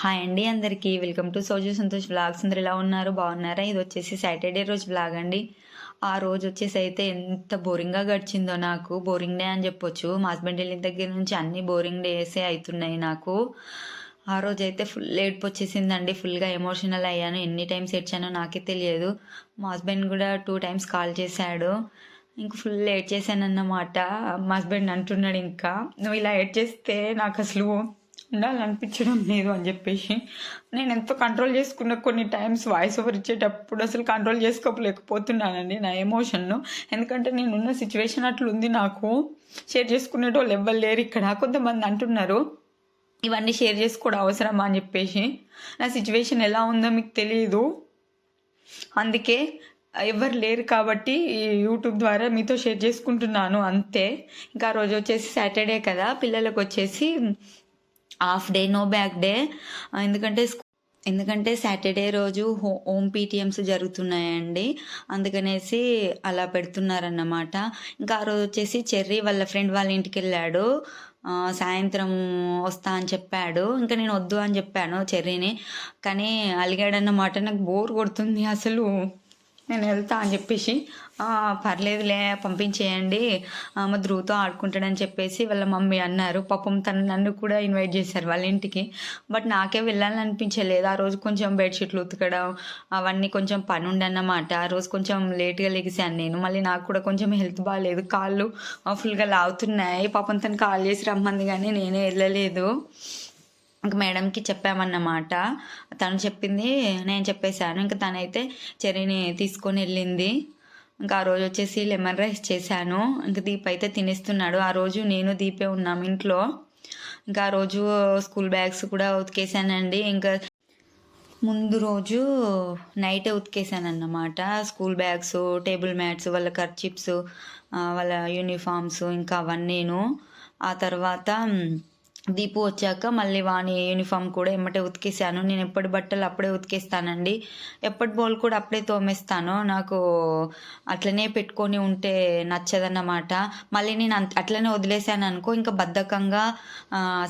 Hi అండి అందరికీ. Welcome to Soju Santosh blogs అందరు ఎలా ఉన్నారు? బాగున్నారా? ఇది వచ్చేసి సాటర్డే రోజు బ్లాగ్ అండి. ఆ రోజు వచ్చేసి అయితే ఎంత బోరింగ్గా గడిచిందో నాకు. బోరింగ్ డే అని చెప్పొచ్చు. మా హస్బెండ్ వెళ్ళిన దగ్గర నుంచి అన్ని బోరింగ్ డేసే అవుతున్నాయి నాకు. ఆ రోజు అయితే ఫుల్ ఏడుపు వచ్చేసిందండి. ఫుల్గా ఎమోషనల్ అయ్యాను. ఎన్ని టైమ్స్ ఏడ్చానో నాకే తెలియదు. మా హస్బెండ్ కూడా టూ టైమ్స్ కాల్ చేశాడు. ఇంక ఫుల్ ఏడ్ చేశానన్నమాట మా హస్బెండ్ అంటున్నాడు ఇంకా నువ్వు ఇలా ఏడ్ చేస్తే నాకు అసలు ఉండాలనిపించడం లేదు అని చెప్పేసి నేను ఎంతో కంట్రోల్ చేసుకున్న కొన్ని టైమ్స్ వాయిస్ ఓవర్ ఇచ్చేటప్పుడు అసలు కంట్రోల్ చేసుకోలేకపోతున్నానండి నా ఎమోషన్ను ఎందుకంటే నేనున్న సిచ్యువేషన్ అట్లుంది నాకు. షేర్ చేసుకునేటోళ్ళు ఎవ్వరు లేరు ఇక్కడ. కొంతమంది అంటున్నారు ఇవన్నీ షేర్ చేసుకోవడం అవసరమా? అని చెప్పేసి. నా సిచ్యువేషన్ ఎలా ఉందో మీకు తెలియదు అందుకే ఎవరు లేరు కాబట్టి ఈ యూట్యూబ్ ద్వారా మీతో షేర్ చేసుకుంటున్నాను అంతే. ఇంకా రోజు వచ్చేసి సాటర్డే కదా పిల్లలకు వచ్చేసి half day no bag day. ఎందుకంటే ఎందుకంటే సాటర్డే రోజు హో హోమ్ పీటీఎమ్స్ జరుగుతున్నాయండి. అందుకనేసి అలా పెడుతున్నారన్నమాట. ఇంకా ఆ రోజు వచ్చేసి చెర్రీ వాళ్ళ ఫ్రెండ్ వాళ్ళ ఇంటికి వెళ్ళాడు సాయంత్రం వస్తా అని చెప్పాడు. ఇంకా నేను వద్దు అని చెప్పాను చెర్రీని. కానీ అలిగాడన్నమాట. నాకు బోర్ కొడుతుంది అసలు. నేను వెళ్తా అని చెప్పేసి పర్లేదులే పంపించేయండి. ఆమె మా ఆడుకుంటాడని చెప్పేసి వాళ్ళ మమ్మీ అన్నారు. పాపం తను నన్ను కూడా ఇన్వైట్ చేశారు వాళ్ళ ఇంటికి. బట్ నాకే వెళ్ళాలని అనిపించలేదు ఆ రోజు కొంచెం బెడ్షీట్లు ఉతకడం అవన్నీ కొంచెం పని ఉండన్నమాట ఆ రోజు కొంచెం లేట్గా లెగిసాను నేను. మళ్ళీ నాకు కూడా కొంచెం హెల్త్ బాగాలేదు కాళ్ళు ఫుల్గా లాగుతున్నాయి పాపం తను కాల్ చేసి రమ్మంది కానీ నేనే వెళ్ళలేదు. ఇంక మేడంకి చెప్పామన్నమాట. తను చెప్పింది నేను చెప్పేశాను. ఇంకా తనైతే చెర్రీని తీసుకొని వెళ్ళింది. ఇంకా ఆ రోజు వచ్చేసి లెమన్ రైస్ చేశాను. ఇంకా దీప్ అయితే తినేస్తున్నాడు. ఆ రోజు నేను దీపే ఉన్నాం ఇంట్లో. ఇంకా ఆ రోజు స్కూల్ బ్యాగ్స్ కూడా ఉతికేసానండి ఇంకా ముందు రోజు నైటే ఉతికేసాను అన్నమాట స్కూల్ బ్యాగ్స్ టేబుల్ మ్యాట్స్ వాళ్ళ కర్చిప్స్ వాళ్ళ యూనిఫామ్స్ ఇంకా అవన్నీను. ఆ తర్వాత దీపు వచ్చాక మళ్ళీ వాని యూనిఫామ్ కూడా ఎమ్మటే ఉతికేసాను. నేను ఎప్పటి బట్టలు అప్పుడే ఉతికేస్తానండి. ఎప్పటి బౌల్ కూడా అప్పుడే తోమేస్తాను. నాకు అట్లనే పెట్టుకొని ఉంటే నచ్చదన్నమాట. మళ్ళీ నేను అంత అట్లనే వదిలేసాను అనుకో ఇంకా బద్ధకంగా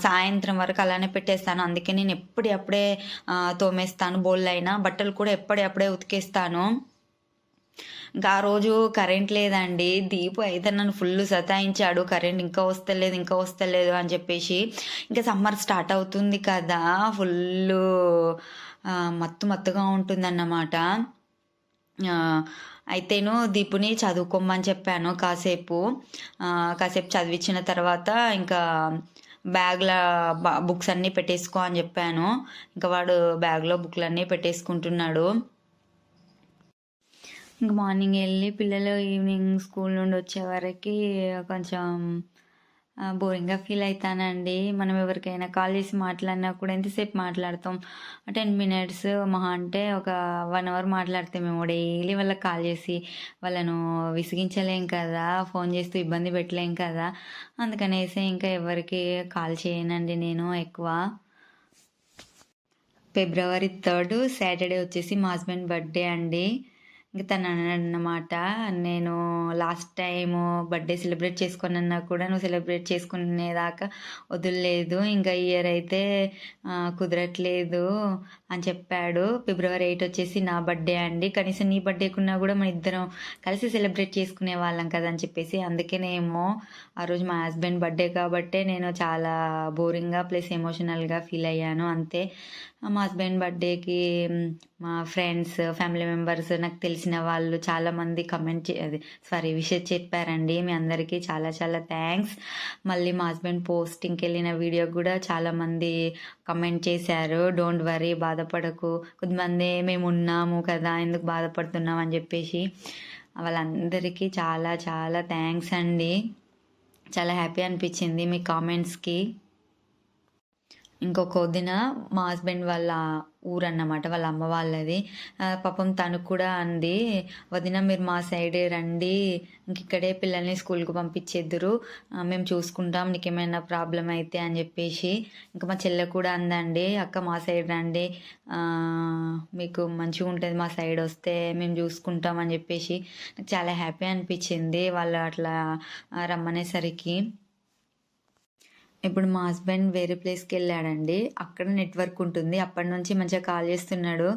సాయంత్రం వరకు అలానే పెట్టేస్తాను. అందుకే నేను ఎప్పుడప్పుడే అప్పుడే తోమేస్తాను బౌల్ అయినా. బట్టలు కూడా ఎప్పటి అప్పుడే ఉతికేస్తాను. ఇంకా ఆ రోజు కరెంట్ లేదండి. దీపు అయితే నన్ను ఫుల్ సతాయించాడు. కరెంట్ ఇంకా వస్తలేదు ఇంకా వస్తలేదు అని చెప్పేసి ఇంకా సమ్మర్ స్టార్ట్ అవుతుంది కదా. ఫుల్ మత్తు మత్తుగా ఉంటుందన్నమాట. అయితేను దీపుని చదువుకోమని చెప్పాను కాసేపు. కాసేపు చదివించిన తర్వాత ఇంకా బ్యాగ్ల బుక్స్ అన్నీ పెట్టేసుకో అని చెప్పాను. ఇంకా వాడు బ్యాగ్లో బుక్లన్నీ పెట్టేసుకుంటున్నాడు. ఇంక మార్నింగ్ వెళ్ళి పిల్లలు ఈవినింగ్ స్కూల్ నుండి వచ్చే వరకు కొంచెం బోరింగ్గా ఫీల్ అవుతానండి మనం ఎవరికైనా కాల్ చేసి మాట్లాడినా కూడా ఎంతసేపు మాట్లాడతాం? టెన్ మినిట్స్ మహా అంటే ఒక వన్ అవర్ మాట్లాడితే మేము డైలీ వాళ్ళకి కాల్ చేసి వాళ్ళను విసిగించలేం కదా ఫోన్ చేస్తూ ఇబ్బంది పెట్టలేం కదా. అందుకనేసి ఇంకా ఎవరికి కాల్ చేయనండి నేను ఎక్కువ. ఫిబ్రవరి థర్డ్ సాటర్డే వచ్చేసి మా హస్బెండ్ బర్త్డే అండి. ఇంకా తను అన్నమాట నేను లాస్ట్ టైం బర్త్డే సెలబ్రేట్ చేసుకున్నా కూడా నువ్వు సెలబ్రేట్ చేసుకునేదాకా వదిలేదు ఇంకా ఇయర్ అయితే కుదరట్లేదు అని చెప్పాడు. ఫిబ్రవరి ఎయిట్ వచ్చేసి నా బర్త్డే అండి. కనీసం నీ బర్త్డేకున్నా కూడా మన ఇద్దరం కలిసి సెలబ్రేట్ చేసుకునే వాళ్ళం కదా అని చెప్పేసి అందుకేనేమో ఆ రోజు మా హస్బెండ్ బర్త్డే కాబట్టే నేను చాలా బోరింగ్గా ప్లస్ ఎమోషనల్గా ఫీల్ అయ్యాను. అంతే. మా హస్బెండ్ బర్త్డేకి మా ఫ్రెండ్స్ ఫ్యామిలీ మెంబర్స్ నాకు తెలిసిన వాళ్ళు చాలామంది కమెంట్ చే సారీ విషెస్ చెప్పారండి. మీ అందరికీ చాలా చాలా థ్యాంక్స్. మళ్ళీ మా హస్బెండ్ పోస్టింగ్కి వెళ్ళిన వీడియో కూడా చాలామంది కమెంట్ చేశారు. డోంట్ వరీ బాధపడకు. కొద్దిమంది మేము ఉన్నాము కదా ఎందుకు బాధపడుతున్నాం అని చెప్పేసి వాళ్ళందరికీ చాలా చాలా థ్యాంక్స్ అండి. చాలా హ్యాపీ అనిపించింది మీ కామెంట్స్కి. ఇంకొక వదిన మా హస్బెండ్ వాళ్ళ ఊరు అన్నమాట వాళ్ళ అమ్మ వాళ్ళది. పాపం తను కూడా అంది వదిన మీరు మా సైడే రండి ఇంక ఇక్కడే పిల్లల్ని స్కూల్కి పంపించేద్దరు మేము చూసుకుంటాం నీకేమైనా ప్రాబ్లం అయితే అని చెప్పేసి ఇంకా మా చెల్లె కూడా అందండి అక్క మా సైడ్ రండి మీకు మంచిగా ఉంటుంది మా సైడ్ వస్తే మేము చూసుకుంటాం అని చెప్పేసి నాకు చాలా హ్యాపీ అనిపించింది వాళ్ళు అట్లా రమ్మనేసరికి. ఇప్పుడు మా హస్బెండ్ వేరే ప్లేస్కి వెళ్ళాడండి. అక్కడ నెట్వర్క్ ఉంటుంది. అప్పటి నుంచి మంచిగా కాల్ చేస్తున్నాడు.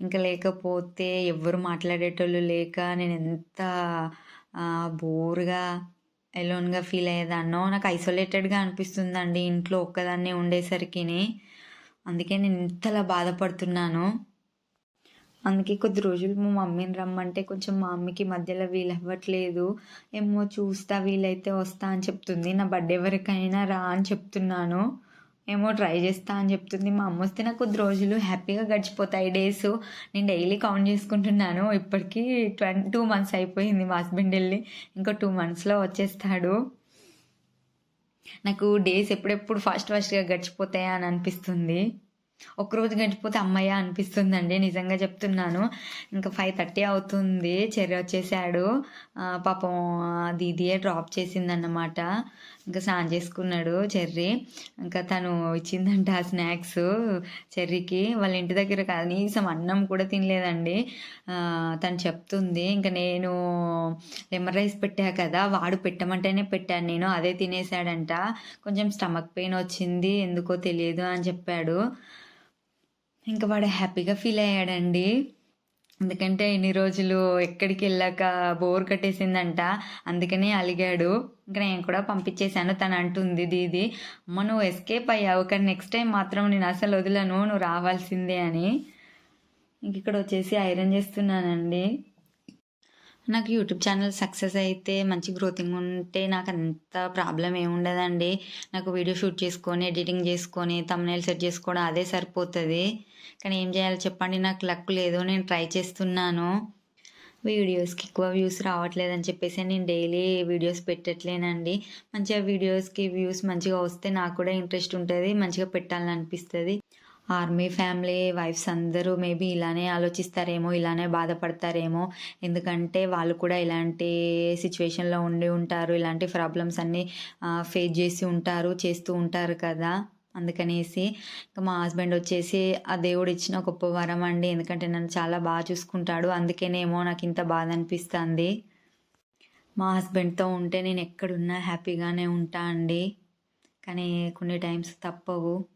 ఇంకా లేకపోతే ఎవ్వరు మాట్లాడేటోళ్ళు లేక నేను ఎంత బోర్గా ఎలోన్గా ఫీల్ అయ్యేదాన్నో నాకు ఐసోలేటెడ్గా అనిపిస్తుందండి. ఇంట్లో ఒక్కదాన్నే ఉండేసరికి అందుకే నేను ఇంతలా బాధపడుతున్నాను. అందుకే కొద్ది రోజులు మా మమ్మీని రమ్మంటే కొంచెం మా మమ్మీకి మధ్యలో వీలు అవ్వట్లేదు ఏమో చూస్తా వీలైతే వస్తా అని చెప్తుంది. నా బర్త్డే వరకైనా రా అని చెప్తున్నాను. ఏమో ట్రై చేస్తా అని చెప్తుంది. మా అమ్మ వస్తే నాకు కొద్ది రోజులు హ్యాపీగా గడిచిపోతాయి డేస్. నేను డైలీ కౌంట్ చేసుకుంటున్నాను. ఇప్పటికీ ట్వంటీ టూ మంత్స్ అయిపోయింది మా హస్బెండ్ వెళ్ళి. ఇంకో టూ మంత్స్లో వచ్చేస్తాడు. నాకు డేస్ ఎప్పుడెప్పుడు ఫాస్ట్ ఫాస్ట్గా గడిచిపోతాయా అని అనిపిస్తుంది. రోజు గడిచిపోతే అమ్మయ్య అనిపిస్తుందండి నిజంగా చెప్తున్నాను. ఇంకా ఫైవ్ థర్టీ అవుతుంది చెర్రి వచ్చేసాడు. పాపం దీదియే డ్రాప్ చేసిందన్నమాట. ఇంకా స్నాన్ చేసుకున్నాడు చెర్రి. ఇంకా తను ఇచ్చిందంట ఆ స్నాక్స్ చెర్రీకి. వాళ్ళ ఇంటి దగ్గర కనీసం అన్నం కూడా తినలేదండి. తను చెప్తుంది ఇంకా నేను లెమన్ రైస్ పెట్టా కదా వాడు పెట్టమంటేనే పెట్టాను నేను అదే తినేసాడంట. కొంచెం స్టమక్ పెయిన్ వచ్చింది ఎందుకో తెలియదు అని చెప్పాడు. ఇంకా వాడు హ్యాపీగా ఫీల్ అయ్యాడండి. ఎందుకంటే ఇన్ని రోజులు ఎక్కడికి వెళ్ళాక బోర్ కట్టేసిందంట. అందుకనే అలిగాడు. ఇంకా నేను కూడా పంపించేశాను. తను అంటుంది దీది అమ్మ నువ్వు ఎస్కేప్ అయ్యావు. కానీ నెక్స్ట్ టైం మాత్రం నేను అసలు వదిలను. నువ్వు రావాల్సిందే అని. ఇంక ఇక్కడ వచ్చేసి ఐరన్ చేస్తున్నానండి. నాకు యూట్యూబ్ ఛానల్ సక్సెస్ అయితే మంచి గ్రోతింగ్ ఉంటే నాకు అంత ప్రాబ్లం ఏముండదండి నాకు వీడియో షూట్ చేసుకొని ఎడిటింగ్ చేసుకొని తమ్నైల్ సెట్ చేసుకోవడం అదే సరిపోతుంది. కానీ ఏం చేయాలో చెప్పండి నాకు లక్ లేదు నేను ట్రై చేస్తున్నాను. వీడియోస్కి ఎక్కువ వ్యూస్ రావట్లేదని చెప్పేసి నేను డైలీ వీడియోస్ పెట్టట్లేనండి. మంచిగా వీడియోస్కి వ్యూస్ మంచిగా వస్తే నాకు కూడా ఇంట్రెస్ట్ ఉంటుంది మంచిగా పెట్టాలని అనిపిస్తుంది ఆర్మీ ఫ్యామిలీ వైఫ్స్ అందరూ మేబీ ఇలానే ఆలోచిస్తారేమో ఇలానే బాధపడతారేమో. ఎందుకంటే వాళ్ళు కూడా ఇలాంటి సిచ్యువేషన్లో ఉండి ఉంటారు. ఇలాంటి ప్రాబ్లమ్స్ అన్నీ ఫేస్ చేసి ఉంటారు చేస్తూ ఉంటారు కదా. అందుకనేసి ఇంకా మా హస్బెండ్ వచ్చేసి ఆ దేవుడు ఇచ్చిన గొప్ప వరం అండి. ఎందుకంటే నన్ను చాలా బాగా చూసుకుంటాడు. అందుకేనేమో నాకు ఇంత బాధ అనిపిస్తుంది. మా హస్బెండ్తో ఉంటే నేను ఎక్కడున్నా హ్యాపీగానే ఉంటా అండి. కానీ కొన్ని టైమ్స్ తప్పవు.